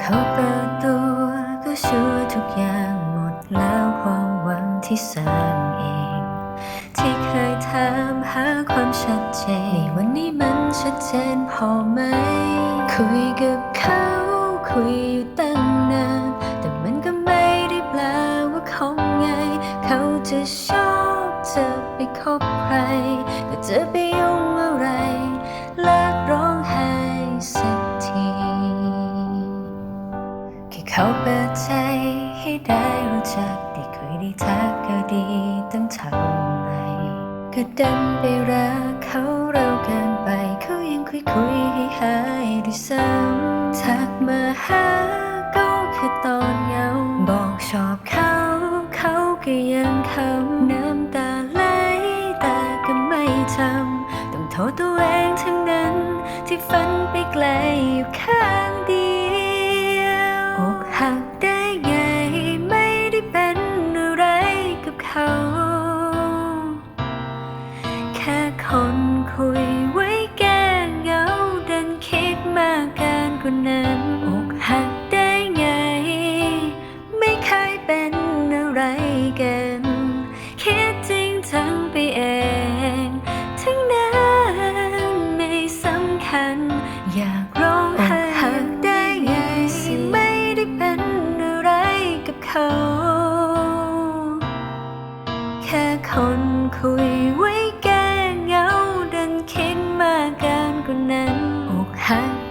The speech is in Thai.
เขาเปิดตัวก็ชัวทุกอย่างหมดแล้วความหวังที่สร้างเอง ที่เคยถามหาความชัดเจนในวันนี้มันชัดเจนพอไหม คุยกับเขาคุยอยู่ตั้งนานแต่มันก็ไม่ได้แปลว่าเขาไง เขาจะชอบจะไปคบใคร ก็จะไปยุ่งอะไรเลิกรอ ได้รู้จักได้คุยได้ทักก็ดีตั้งเท่าไหรก็ดันไปรักเขาเร็วเกินไปเขายังคุยคุยให้หายด้วยซ้ำทักมาหาก็แค่ตอนเหงาบอกชอบเขาเขาก็ยังทำน้ำตาไหลแต่ก็ไม่ทำต้องโทษตัวเองทั้งนั้นที่ฝันไปไกลอยู่ข้างเดียว แค่คนคุยไว้แก้เหงาดันคิดมากเกินกว่านั้นอกหักได้ไง ไม่เคยเป็นอะไรกัน คิดจริงจังไปเอง ทั้งนั้นไม่สำคัญ อยากร้องไห้หักได้ไงสิไม่ได้เป็นอะไรกับเขา แค่คนคุยไว้แก้ นั้